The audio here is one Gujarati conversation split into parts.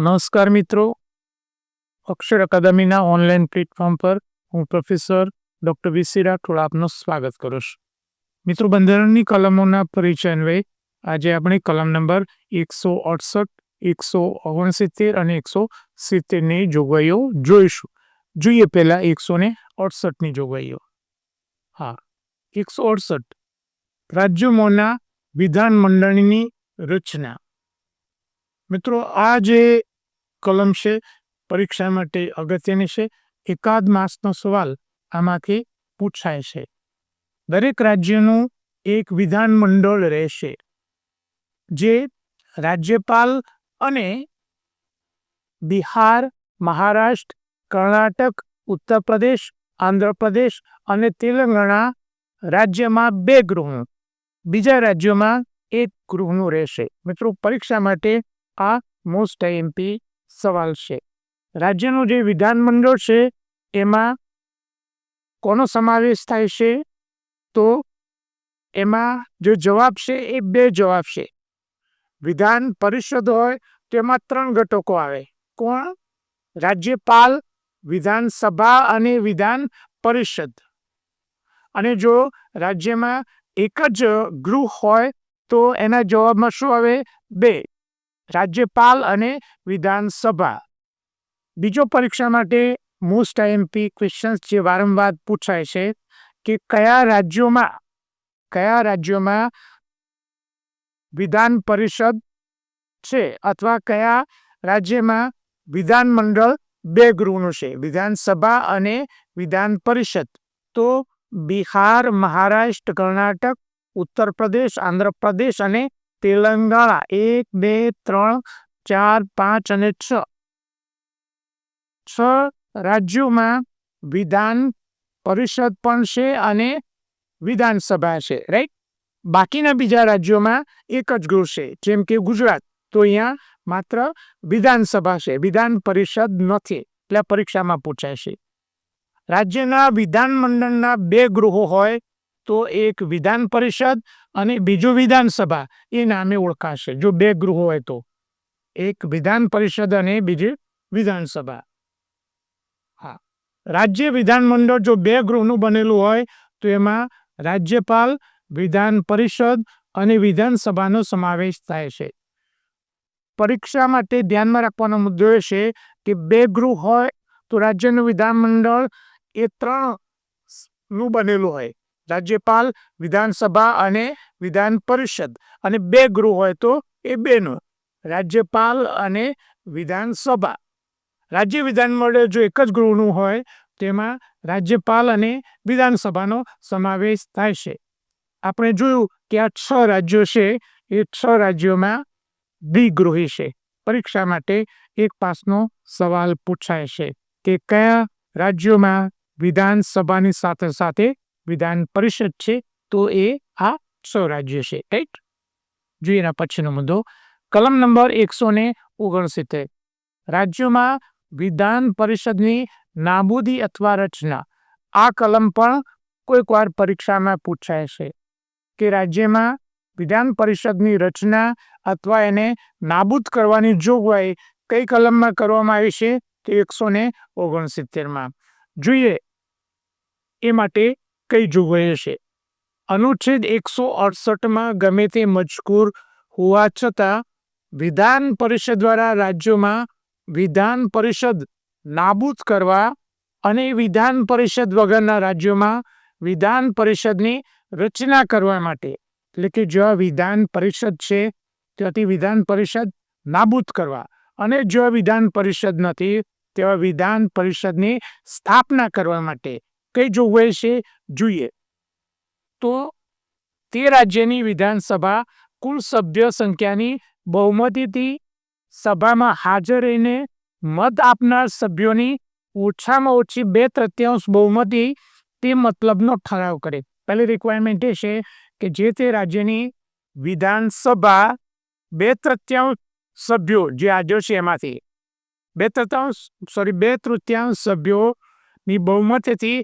નમસ્કાર મિત્રો. અક્ષર અકાદમીના ઓનલાઈન પ્લેટફોર્મ પર હું પ્રોફેસર ડૉક્ટર વીસી રાઠોડ આપનું સ્વાગત કરું છું. મિત્રો, બંધારણની કલમોના પરિચય અન્વયે આજે આપણે કલમ નંબર એકસો અડસઠ, એકસો ઓગણસિત્તેર અને એકસો સિત્તેરની જોગવાઈઓ જોઈશું. જોઈએ પહેલાં એકસો ને અડસઠની જોગવાઈઓ. હા, એકસો અડસઠ. રાજ્યોમાંના વિધાનમંડળની રચના. મિત્રો, આ જે કલમ છે, પરીક્ષા માટે અગત્યની છે. એકાદ માસનો સવાલ આમાંથી પૂછાય છે. દરેક રાજ્યનું એક વિધાનમંડળ રહેશે, જે રાજ્યપાલ અને બિહાર, મહારાષ્ટ્ર, કર્ણાટક, ઉત્તર પ્રદેશ આંધ્રપ્રદેશ અને તેલંગાણા રાજ્યમાં બે ગૃહનું બીજા રાજ્યોમાં એક ગૃહનું રહેશે. મિત્રો, પરીક્ષા માટે આ મોસ્ટ એમપી સવાલ છે. રાજ્યનું જે વિધાનમંડળ છે, એમાં કોનો સમાવેશ થાય છે? તો એમાં જો જવાબ છે, એ બે જવાબ છે. વિધાન પરિષદ હોય, તેમાં ત્રણ ઘટકો આવે. કોણ? રાજ્યપાલ, વિધાનસભા અને વિધાન પરિષદ. અને જો રાજ્યમાં એક જ ગૃહ હોય, તો એના જવાબમાં શું આવે? બે. રાજ્યપાલ અને વિધાનસભા. બીજો પરીક્ષા માટે મોસ્ટ આઈએમપી ક્વેશ્ચન્સ જે વારંવાર પૂછાય છે કે કયા રાજ્યોમાં કયા રાજ્યોમાં વિધાન પરિષદ છે અથવા કયા રાજ્યમાં વિધાનમંડળ બે ગૃહનું છે, વિધાનસભા અને વિધાન પરિષદ. તો બિહાર, મહારાષ્ટ્ર, કર્ણાટક, ઉત્તર પ્રદેશ આંધ્રપ્રદેશ અને તેલંગાણા એક, બે, ત્રણ, ચાર, પાંચ અને છ. છ રાજ્યોમાં વિધાન પરિષદ પણ છે અને વિધાનસભા છે રાઈટ બાકીના બીજા રાજ્યોમાં એક જ ગૃહ છે, જેમ કે ગુજરાત. તો અહીંયા માત્ર વિધાનસભા છે, વિધાન પરિષદ નથી, એટલે પરીક્ષામાં પૂછાય છે. રાજ્યના વિધાનમંડળના બે ગૃહો હોય તો એક વિધાન પરિષદ અને બીજું વિધાનસભા એ નામે ઓળખાશે. જો બે ગૃહો હોય તો. એક વિધાન પરિષદ અને બીજી વિધાનસભા હા. રાજ્ય વિધાનમંડળ જો બે ગૃહનું બનેલું હોય, તો એમાં રાજ્યપાલ, વિધાન પરિષદ અને વિધાનસભાનો સમાવેશ થાય છે. પરીક્ષા માટે ધ્યાનમાં રાખવાનો મુદ્દો એ છે કે બે ગૃહ હોય, તો રાજ્યનું વિધાનમંડળ એ ત્રણનું બનેલું હોય. રાજ્યપાલ, વિધાનસભા અને વિધાન પરિષદ. અને બે ગૃહ હોય તો એ બેનો. રાજ્યપાલ અને વિધાનસભા. રાજ્ય વિધાનમંડળ જો એક જ ગૃહનું હોય, તેમાં રાજ્યપાલ અને વિધાનસભાનો સમાવેશ થાય છે. આપણે જોયું કે આ છ રાજ્યો છે. એ છ રાજ્યોમાં દ્વિગૃહી છે. પરીક્ષા માટે એક પાસનો સવાલ પૂછાય છે કે કયા રાજ્યોમાં વિધાનસભાની સાથે સાથે વિધાન પરિષદ છે, તો એ આ સ્વરાજ્ય રાજ્ય છે રાઈટ જોઈએ એના પછીનો મુદ્દો. કલમ નંબર એકસો ને ઓગણસિત્તેર. રાજ્યોમાં વિધાન પરિષદની નાબૂદી અથવા રચના. આ કલમ પણ કોઈક વાર પરીક્ષામાં પૂછાય છે કે રાજ્યમાં વિધાન પરિષદની રચના અથવા એને નાબૂદ કરવાની જોગવાઈ કઈ કલમમાં કરવામાં આવી છે, તે એકસો ને ઓગણસિત્તેરમાં. જોઈએ. એ માટે કઈ જોગવાઈઓ છે? અનુચ્છેદ એકસો અડસઠમાં ગમે તે મજકૂર હોવા છતાં, વિધાન પરિષદ દ્વારા રાજ્યોમાં વિધાન પરિષદ નાબૂદ કરવા અને વિધાન પરિષદ વગરના રાજ્યોમાં વિધાન પરિષદની રચના કરવા માટે, એટલે કે જો વિધાન પરિષદ છે ત્યાંથી વિધાન પરિષદ નાબૂદ કરવા અને જો વિધાન પરિષદ નથી તેવા વિધાન પરિષદની સ્થાપના કરવા માટે કઈ જોગવાઈ છે? જોઈએ. તો તે રાજ્યની વિધાનસભા કુલ સભ્ય સંખ્યાની બહુમતીથી સભામાં હાજર રહીને મત આપનાર સભ્યોની ઓછામાં ઓછી બે તૃતીયાંશ બહુમતી તે મતલબનો ઠરાવ કરે. પહેલી રિક્વાયરમેન્ટ એ છે કે જે તે રાજ્યની વિધાનસભા બે તૃતીયાંશ સભ્યો જે હાજર છે એમાંથી, બે તૃતીયાંશ સોરી બે તૃતીયાંશ સભ્યોની બહુમતીથી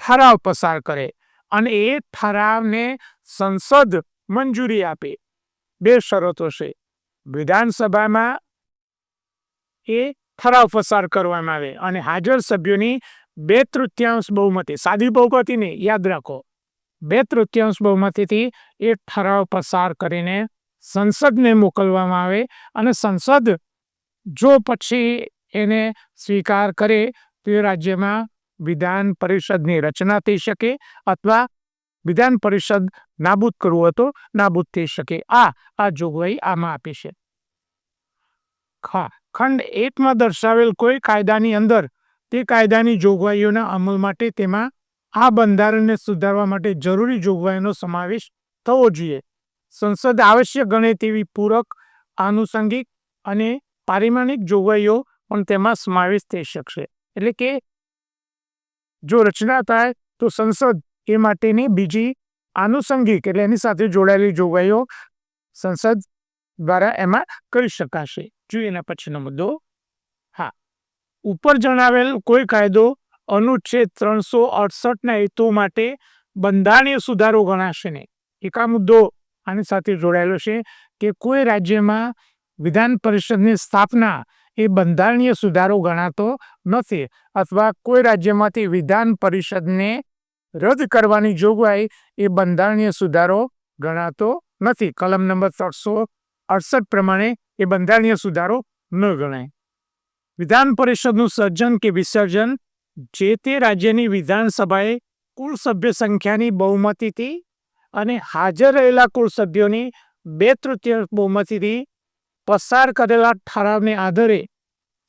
ઠરાવ પસાર કરે અને એ ઠરાવને સંસદ મંજૂરી આપે. બે શરતો છે. વિધાનસભામાં એ ઠરાવ પસાર કરવામાં આવે અને હાજર સભ્યોની બે તૃતીયાંશ બહુમતી, સાદી બહુમતી નહીં, યાદ રાખો. બે તૃતીયાંશ બહુમતીથી એ ઠરાવ પસાર કરીને સંસદને મોકલવામાં આવે અને સંસદ જો પછી એને સ્વીકાર કરે તો રાજ્યમાં વિધાન પરિષદની રચના થઈ શકે અથવા વિધાન પરિષદ નાબૂદ કરવું હોય તો નાબૂદ થઈ શકે. આ આ જોગવાઈ આમાં આપી છે. ખા, ખંડ એકમાં દર્શાવેલ કોઈ કાયદાની અંદર તે કાયદાની જોગવાઈઓના અમલ માટે તેમાં આ બંધારણને સુધારવા માટે જરૂરી જોગવાઈનો સમાવેશ થવો જોઈએ. સંસદ આવશ્યક ગણે તેવી પૂરક, આનુષંગિક અને પારિમાણિક જોગવાઈઓ પણ તેમાં સમાવેશ થઈ શકશે. એટલે કે જો રચના થાય તો સંસદ એ માટેની બીજી આનુષંગિક એટલે એની સાથે જોડાયેલી જોગવાઈઓ સંસદ દ્વારા એમાં કરી શકાશે. જોઈએ એના પછીનો મુદ્દો. હા. ઉપર જણાવેલ કોઈ કાયદો અનુચ્છેદ ત્રણસો અડસઠના હેતુ માટે બંધારણીય સુધારો ગણાશે નહીં. એક આ મુદ્દો આની સાથે જોડાયેલો છે કે કોઈ રાજ્યમાં વિધાન પરિષદની સ્થાપના એ બંધારણીય સુધારો ગણાતો નથી અથવા કોઈ રાજ્યમાંથી વિધાન પરિષદને રદ કરવાની જોગવાઈ એ બંધારણીય સુધારો ગણાતો નથી. કલમ નંબર ત્રણસો અડસઠ પ્રમાણે એ બંધારણીય સુધારો ન ગણાય. વિધાન પરિષદનું સર્જન કે વિસર્જન જે તે રાજ્યની વિધાનસભાએ કુલ સભ્ય સંખ્યાની બહુમતીથી અને હાજર રહેલા કુલ સભ્યોની બે તૃતીય બહુમતીથી પસાર કરેલા ઠરાવને આધારે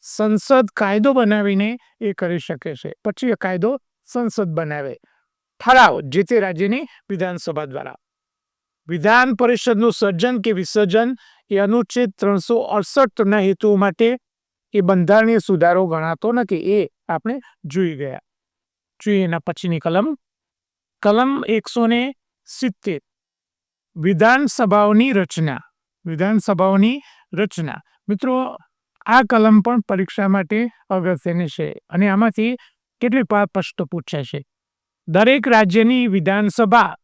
સંસદ કાયદો બનાવીને એ કરી શકે છે. પછી એ કાયદો સંસદ બનાવે. ઠરાવ જે તે રાજ્યની વિધાનસભા દ્વારા. વિધાન પરિષદનું સર્જન કે વિસર્જન એ અનુચ્છેદ ત્રણસો અડસઠના હેતુ માટે એ બંધારણીય સુધારો ગણાતો નથી એ આપણે જોઈ ગયા. જોઈએ એના પછીની કલમ. કલમ એકસો ને સિત્તેર. વિધાનસભાઓની રચના. વિધાનસભાઓની રચના. મિત્રો, આ કલમ પણ પરીક્ષા માટે અગત્યની છે અને આમાંથી કેટલીક વાર પ્રશ્ન પૂછાય છે. દરેક રાજ્યની વિધાનસભા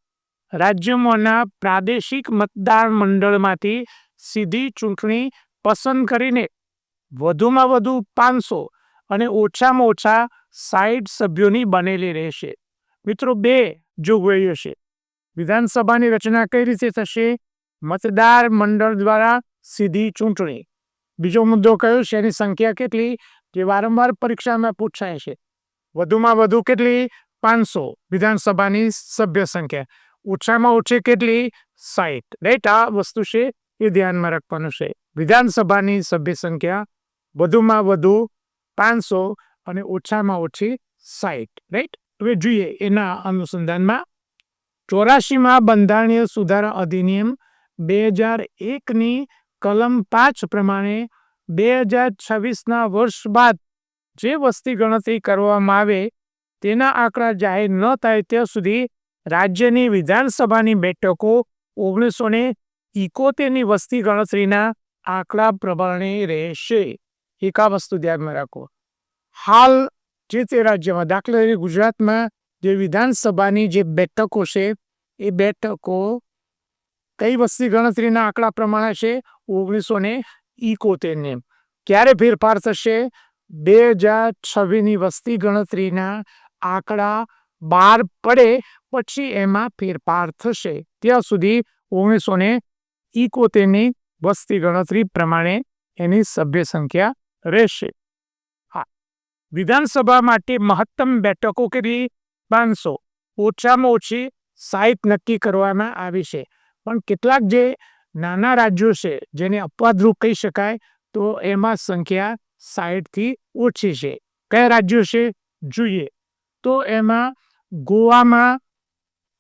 રાજ્યોમાંના પ્રાદેશિક મતદાર મંડળમાંથી સીધી ચૂંટણી પસંદ કરીને વધુમાં વધુ પાંચસો અને ઓછામાં ઓછા સાઠ સભ્યોની બનેલી રહેશે. મિત્રો, બે જોગવાઈઓ છે. વિધાનસભાની રચના કઈ રીતે થશે? મતદાર મંડળ દ્વારા સીધી ચૂંટણી. બીજો મુદ્દો કયો છે? એની સંખ્યા કેટલી? જે વારંવાર પરીક્ષામાં પૂછાય છે. વધુમાં વધુ કેટલી? પાંચસો. વિધાનસભાની સભ્ય સંખ્યા. ઓછામાં ઓછી કેટલી? સાઠ રાઈટ? આ વસ્તુ છે એ ધ્યાનમાં રાખવાનું છે. વિધાનસભાની સભ્ય સંખ્યા વધુમાં વધુ પાંચસો અને ઓછામાં ઓછી સાઠ રાઈટ? હવે જોઈએ એના અનુસંધાનમાં. ચોરાશીમાં બંધારણીય સુધારા અધિનિયમ બે હજાર એકની કલમ પાંચ પ્રમાણે બે હજાર છવ્વીસના વર્ષ બાદ જે વસ્તી ગણતરી કરવામાં આવે તેના આંકડા જાહેર ન થાય ત્યાં સુધી રાજ્યની વિધાનસભાની બેઠકો ઓગણીસો ને ઇકોતેરની વસ્તી ગણતરીના આંકડા પ્રમાણે રહેશે. એક આ વસ્તુ ધ્યાનમાં રાખો. હાલ જે તે રાજ્યમાં દાખલા તરીકે ગુજરાતમાં જે વિધાનસભાની જે બેઠકો છે, એ બેઠકો કઈ વસ્તી ગણતરીના આંકડા પ્રમાણે છે? ઓગણીસો ને ઇકોતેરને ક્યારે ફેરફાર થશે? બે હજાર છવ્વીસની વસ્તી ગણતરીના આંકડા બહાર પડે પછી એમાં ફેરફાર થશે. ત્યાં સુધી ઓગણીસો ને ઇકોતેરની વસ્તી ગણતરી પ્રમાણે એની સભ્ય સંખ્યા રહેશે. હા, વિધાનસભા માટે મહત્તમ બેઠકો કેટલી? પાંચસો. ઓછામાં ઓછી સાઈટ નક્કી કરવામાં આવી છે. પણ કેટલાક જે નાના રાજ્યો છે, જેને અપવાદરૂપ કહી શકાય, તો એમાં સંખ્યા સાઈઠથી ઓછી છે. કયા રાજ્યો છે? જોઈએ. તો એમાં ગોવામાં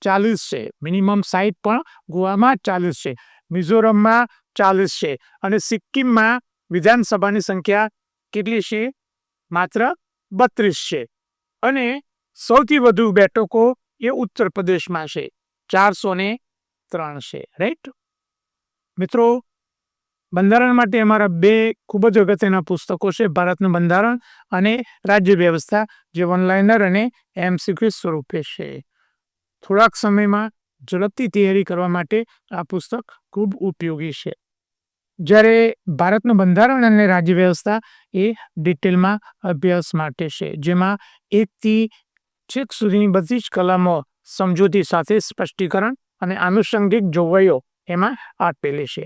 ચાલીસ છે. મિનિમમ સાઈઠ પણ ગોવામાં ચાલીસ છે. મિઝોરમમાં ચાલીસ છે. અને સિક્કિમમાં વિધાનસભાની સંખ્યા કેટલી છે? માત્ર બત્રીસ છે. અને સૌથી વધુ બેઠકો એ ઉત્તર પ્રદેશમાં છે. ચારસો ત્રણ છે. રાઈટ? મિત્રો, બંધારણ માટે અમારા બે ખૂબ જ અગત્યના પુસ્તકો છે, ભારતનું બંધારણ અને રાજ્ય વ્યવસ્થા, જે ઓનલાઇનર અને એમસીક્યુ સ્વરૂપે છે. થોડાક સમયમાં ઝડપથી તૈયારી કરવા માટે આ પુસ્તક ખૂબ ઉપયોગી છે. જ્યારે ભારતનું બંધારણ અને રાજ્ય વ્યવસ્થા એ ડિટેલમાં અભ્યાસ માટે છે, જેમાં એકથી છેક સુધીની બધી જ કલમો સમજૂતી સાથે સ્પષ્ટીકરણ અને આનુષંગિક જોગવાઈઓ એમાં આપેલી છે.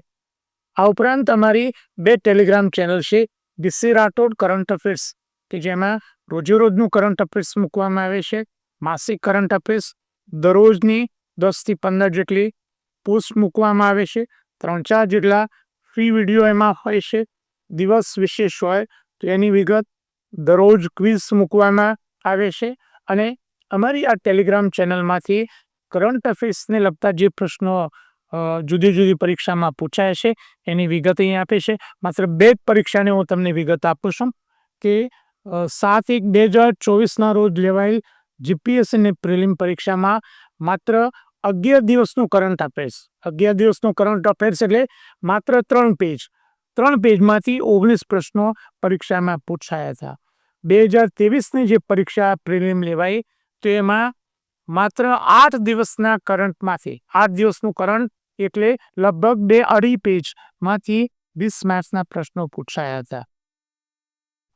આ ઉપરાંત અમારી બે ટેલિગ્રામ ચેનલ છે, ડીસી રાઠોડ કરંટ અફેર્સ, કે જેમાં રોજેરોજનું કરંટ અફેર્સ મૂકવામાં આવે છે, માસિક કરંટ અફેર્સ દરરોજની દસથી પંદર જેટલી પોસ્ટ મૂકવામાં આવે છે, ત્રણ ચાર જેટલા ફ્રી વીડિયો એમાં હોય છે, દિવસ વિશેષ હોય તો એની વિગત દરરોજ ક્વિઝ મૂકવામાં આવે છે, અને અમારી આ ટેલિગ્રામ ચેનલમાંથી કરંટ અફેર્સને લગતા જે પ્રશ્નો જુદી જુદી પરીક્ષામાં પૂછાય છે, એની વિગત અહીં આપે છે. માત્ર બે જ પરીક્ષાની હું તમને વિગત આપું છું કે સાત એક બે હજાર ચોવીસના રોજ લેવાયેલ જીપીએસસીની પ્રિલિમ પરીક્ષામાં માત્ર અગિયાર દિવસનું કરંટ અફેર્સ, અગિયાર દિવસનું કરંટ અફેર્સ એટલે માત્ર ત્રણ પેજ, ત્રણ પેજમાંથી ઓગણીસ પ્રશ્નો પરીક્ષામાં પૂછાયા હતા. બે હજાર ત્રેવીસની જે પરીક્ષા પ્રિલિમ લેવાઈ, તો એમાં માત્ર આઠ દિવસના કરંટમાંથી, આઠ દિવસનું કરંટ એટલે લગભગ બે અઢી પેજમાંથી વીસ માર્ક્સના પ્રશ્નો પૂછાયા હતા.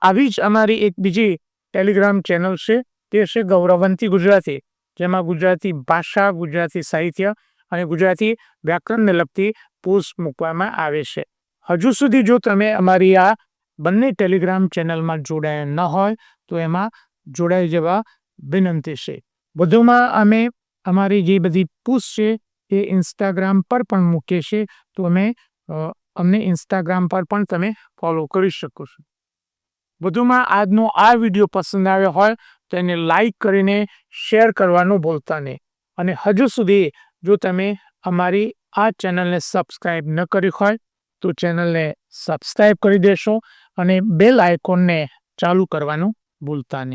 આવી જ અમારી એક બીજી ટેલિગ્રામ ચેનલ છે, તે છે ગૌરવંતી ગુજરાતી, જેમાં ગુજરાતી ભાષા, ગુજરાતી સાહિત્ય અને ગુજરાતી વ્યાકરણને લગતી પોસ્ટ મૂકવામાં આવે છે. હજુ સુધી જો તમે અમારી આ બંને ટેલિગ્રામ ચેનલમાં જોડાયા ન હોય, તો એમાં જોડાઈ જવા વિનંતી છે. વધુમાં અમે અમારી જે બધી પોસ્ટ છે એ ઇન્સ્ટાગ્રામ પર પણ મૂકીએ છીએ તો અમે અમને ઇન્સ્ટાગ્રામ પર પણ તમે ફોલો કરી શકો છો. વધુમાં આજનો આ વીડિયો પસંદ આવ્યો હોય, તો એને લાઈક કરીને શેર કરવાનું ભૂલતા નહીં. અને હજુ સુધી જો તમે અમારી આ ચેનલને સબસ્ક્રાઈબ ન કરી હોય, તો ચેનલને સબસ્ક્રાઈબ કરી દેશો અને બેલ આઇકોનને ચાલુ કરવાનું ભૂલતા નહીં.